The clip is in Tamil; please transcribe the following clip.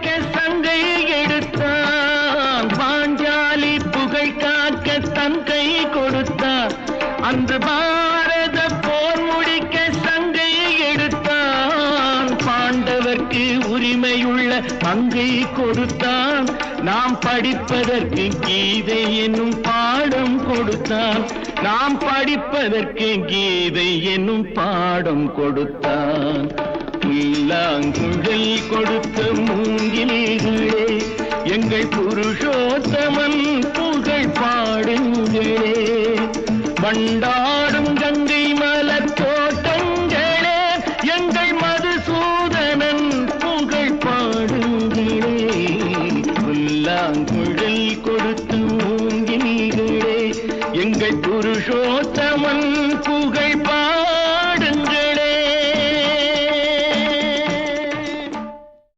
கேட்க சங்கை எடுத்தான். பாஞ்சாலி புகழ் காக்க தன் கை கொடுத்தான். அந்த பாரத போர் முடிக்க சங்கை எடுத்தான். பாண்டவர்க்கு உரிமையுள்ள பங்கை கொடுத்தான். நாம் படிப்பதற்கு கீதை என்னும் பாடம் கொடுத்தான். நாம் படிப்பதற்கு கீதை என்னும் பாடம் கொடுத்தான். புல்லாங்குழல் கொடுத்த மூங்கில்களே எங்கள் புருஷோத்தமன் புகழ் பாடுங்களே. வண்டாடும் கங்கை மலர் தோட்டங்களே எங்கள் மதுசூதனன் புகழ் பாடுங்களே. புல்லாங்குழல் கொடுத்து மூங்கில்களே எங்கள் புருஷோத்தமன் புகழ்